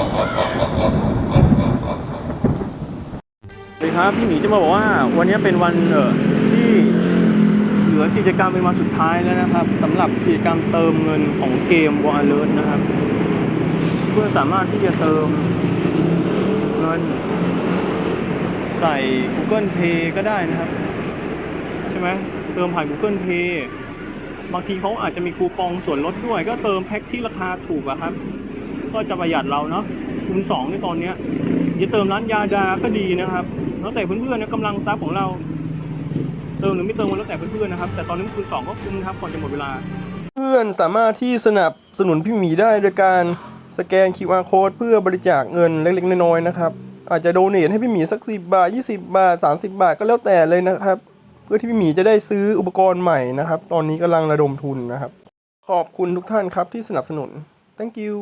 สวัสดีครับพี่หมีจะมาบอกว่าวันนี้เป็นวันเออที่เหลือกิจกรรมเป็นมาสุดท้ายแล้วนะครับสำหรับกิจกรรมเติมเงินของเกมวอลเลินะครับ เพื่อสามารถที่จะเติมเงิน ใส่ Google Pay ก็ได้นะครับ ใช่ไหมเติมผ่าน Google Pay บางทีเขาอาจจะมีคูปองส่วนลดด้วย ก็เติมแพ็กที่ราคาถูกอะครับ ก็จะประหยัดเราเนาะคูณสองในตอนเนี้ยจะเติมร้านยาดาก็ดีนะครับ แล้วแต่เพื่อนๆนะกำลังทรัพย์ของเรา เติมหรือไม่เติมมันแล้วแต่เพื่อนๆนะครับ แต่ตอนนี้คูณสองก็คุ้มนะครับก่อนจะหมดเวลา เพื่อนสามารถที่สนับสนุนพี่หมีได้โดยการสแกน QR code เพื่อบริจาคเงินเล็กๆน้อยๆนะครับ อาจจะโดเนทให้พี่หมีสัก 10 บาท 20 บาท 30 บาทก็แล้วแต่เลยนะครับ เพื่อที่พี่หมีจะได้ซื้ออุปกรณ์ใหม่นะครับ ตอนนี้กำลังระดมทุนนะครับ ขอบคุณทุกท่านครับที่สนับสนุน thank you